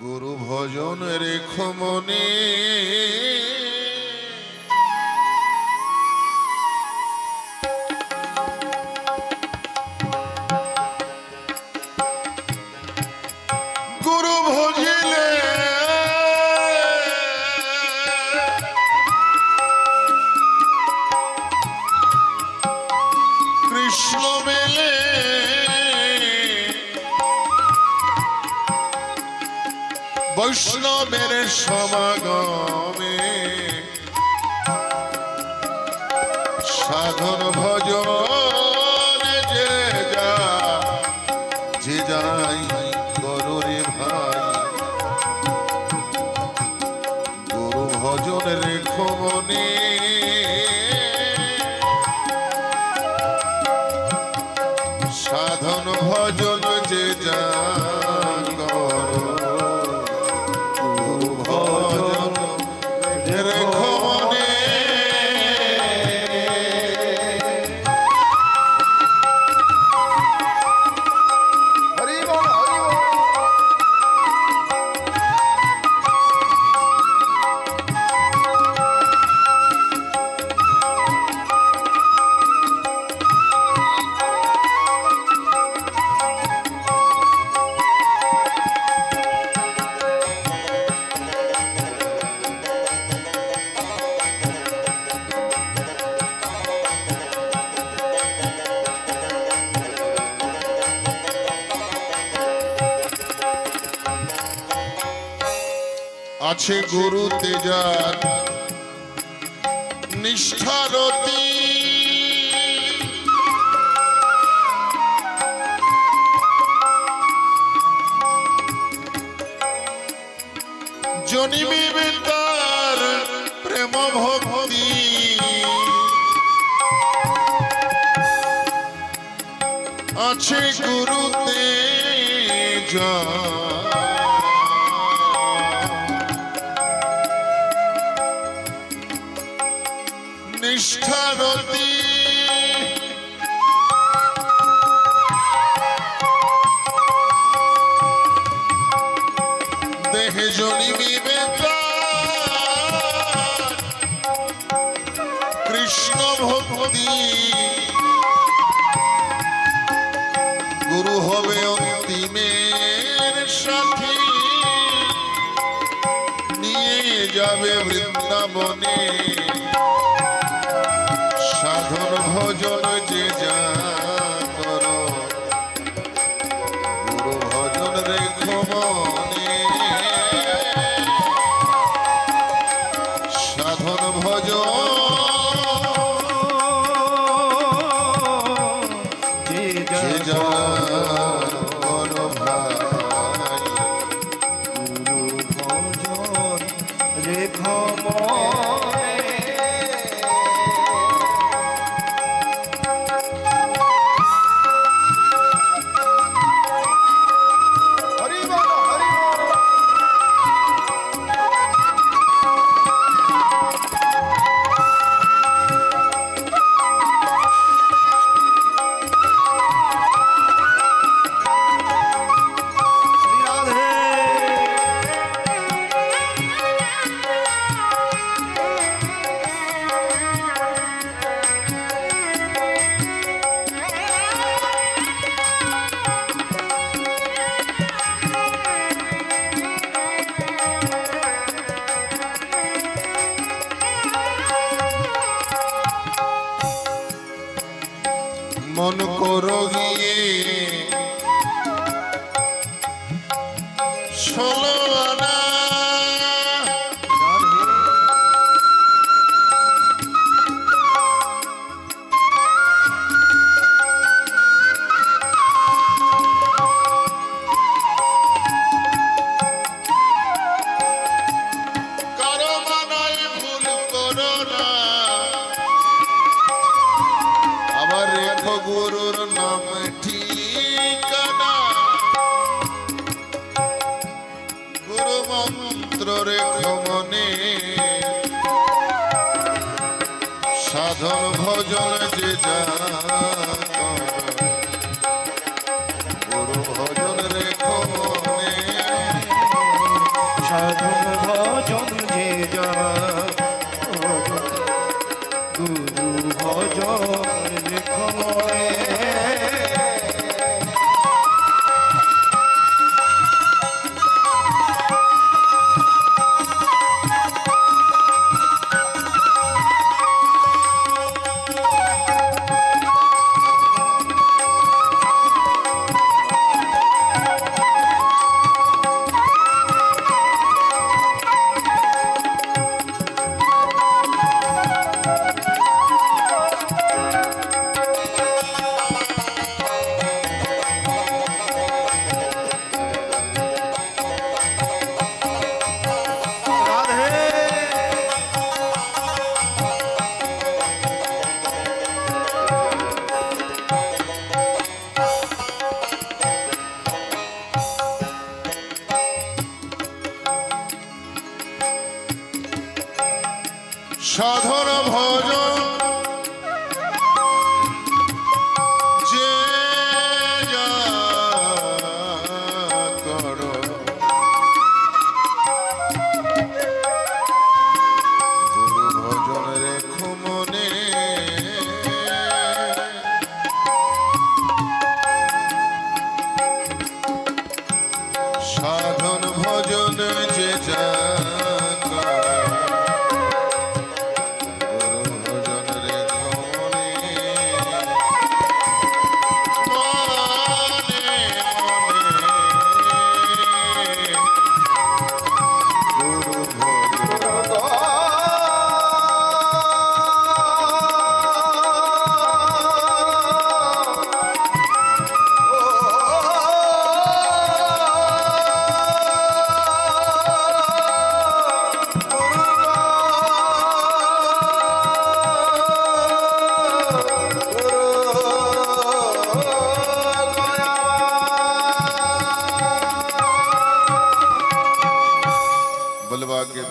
গুরু ভজন রেখো মনে। বৈষ্ণবের সমাগমে সাধন ভজন আছে গুরু তেজার নিষ্ঠারতী। জনিমি বিদ্যার প্রেম ভক্তি আছে গুরুতে যা যাবে বৃন্দাবনে। সাধন ভজন যে যায় Doro সাধন ভজন যে গুরু ভজন রেখ সাধন সাধন ভজন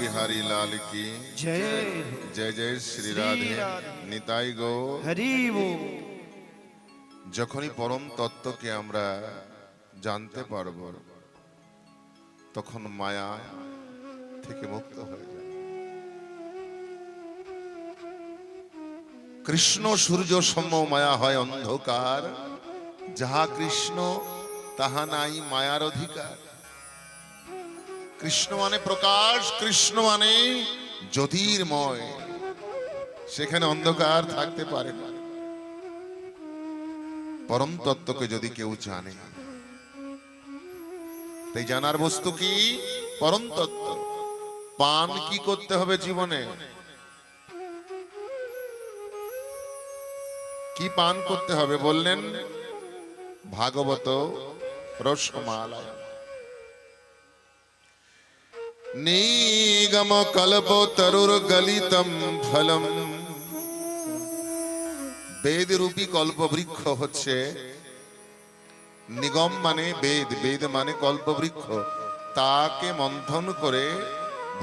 লাল কি জয় জয় জয় শ্রী রাধে রাধে। নিতাই গো যখনই পরম তত্ত্বকে আমরা জানতে পারব তখন মায়া থেকে মুক্ত হয়ে যায় কৃষ্ণ সূর্য সম মায়া হয় অন্ধকার যাহা কৃষ্ণ তাহা নাই মায়ার অধিকার কৃষ্ণ মানে প্রকাশ, কৃষ্ণ মানে জ্যোতির্ময়। সেখানে অন্ধকার থাকতে পারে পরম তত্ত্বকে যদি কেউ জানে, তাই জানার বস্তু কি? পরম তত্ত্ব। পান কি করতে হবে জীবনে? কি পান করতে হবে বললেন? ভাগবত রসমালায় নিগম কল্প তরুর গলিতম ফলম বেদ রূপী কল্প বৃক্ষ হচ্ছে। নিগম মানে বেদ বেদ মানে কল্প বৃক্ষ তাকে মন্থন করে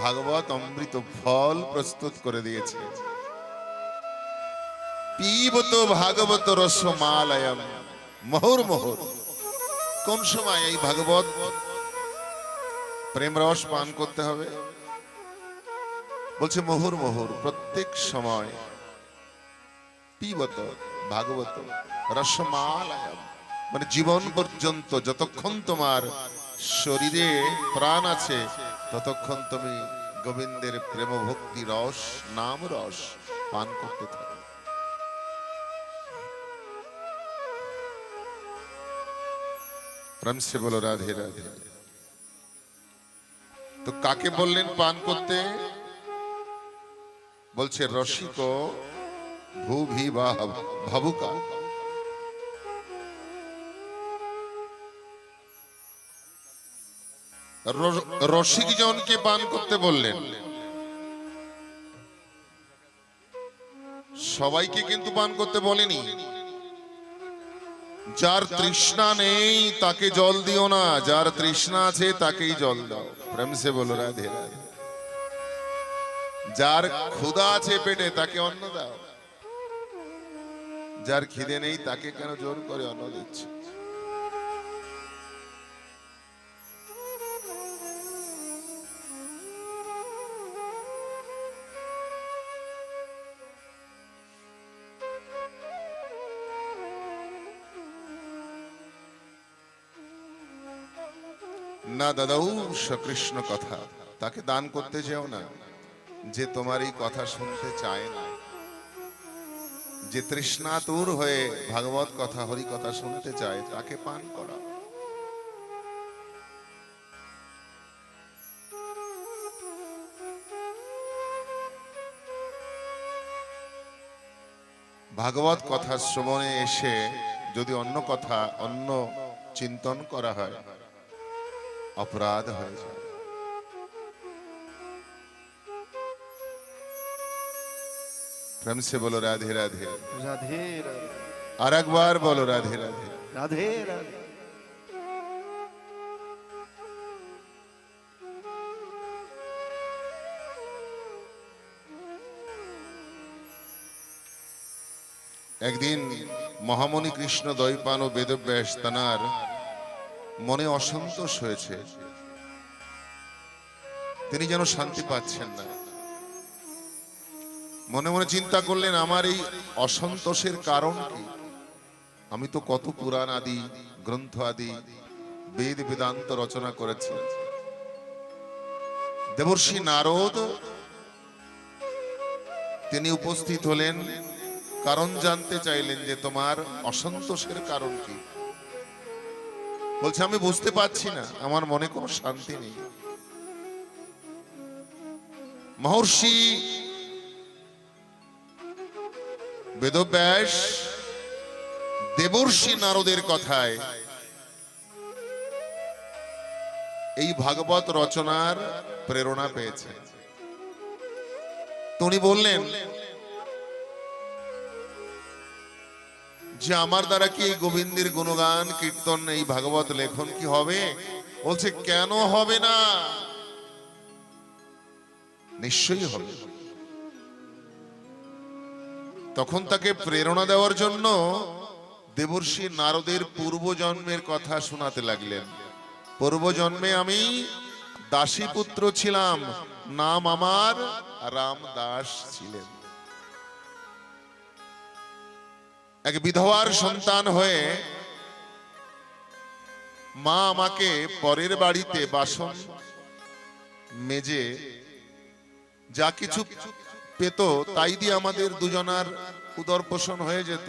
ভাগবত অমৃত ফল প্রস্তুত করে দিয়েছে। পিবত ভাগবত রসমালয়ম। মোহর মোহর। কোন সময় এই ভাগবত প্রেম রস পান করতে হবে। বলছে, মোহর মোহর, প্রত্যেক সময় পিবত ভাগবত, রসমালয়ম মানে জীবন পর্যন্ত যতক্ষণ তোমার শরীরে প্রাণ আছে, ততক্ষণ তুমি গোবিন্দের প্রেম ভক্তি রস, নাম রস পান করতে থাকো। প্রেম সে বলো রাধে রাধে। তো কাকে বললেন পান করতে? বলছে, রসিক ভূভি বা ভাবুকা। রসিক জনকে পান করতে বললেন। সবাইকে কিন্তু পান করতে বলেনি। যার তৃষ্ণা নেই, তাকে জল দিও না। যার তৃষ্ণা আছে, তাকেই জল দাও। প্রেম সে বলো, রাধে যার ক্ষুদা আছে পেটে, তাকে অন্ন দাও। যার খিদে নেই, তাকে কেন জোর করে অন্ন দিচ্ছে? না দাদাও কৃষ্ণ কথা। তাকে দান করতে যেও না। যে তোমার এই কথা শুনতে চায় না। যে তৃষ্ণাতুর হয়ে ভাগবত কথা, হরি কথা শুনতে চায়, তাকে পান করা। ভাগবত কথা শ্রবণে এসে যদি অন্য কথা, অন্য চিন্তন করা হয় অপরাধ হয়ে যায়। প্রেম বলো রাধে। রাধে রাধে। আর একবার বলো রাধে রাধে। রাধে রাধে। একদিন মহামণি কৃষ্ণ দৈপান ও বেদব্যাস তানার মনে অসন্তোষ হয়েছে। তিনি যেন শান্তি পাচ্ছেন না। মনে মনে চিন্তা করলেন, আমার এই অসন্তোষের কারণ কি? আমি তো কত পুরাণ আদি, গ্রন্থ আদি, বেদ বেদান্ত রচনা করেছি। দেবর্ষি নারদ, তিনি উপস্থিত হলেন, কারণ জানতে চাইলেন যে তোমার অসন্তোষের কারণ কি? বলছে, আমি বুঝতে পারছি না। আমার মনে কোনো শান্তি নেই। মহর্ষি বেদব্যাস দেবর্ষি নারদের কথায় এই ভাগবত রচনার প্রেরণা পেয়েছে। তো উনি বললেন যে আমার দ্বারা কি এই গোবিন্দের গুণগান, কীর্তন, এই ভাগবত লেখন কি হবে? বলছে, কেন হবে না? নিশ্চয়ই হবে। তখন তাকে প্রেরণা দেওয়ার জন্য দেবর্ষি নারদের পূর্বজন্মের কথা শোনাতে লাগলেন। পূর্বজন্মে আমি দাসী পুত্র ছিলাম, নাম আমার রামদাস ছিলেন। এক বিধবার সন্তান হয়ে মা আমাকে পরের বাড়িতে বাসন, মেজে যা কিছু পেত তাই দিয়ে আমাদের দুজনার উদর পোষণ হয়ে যেত।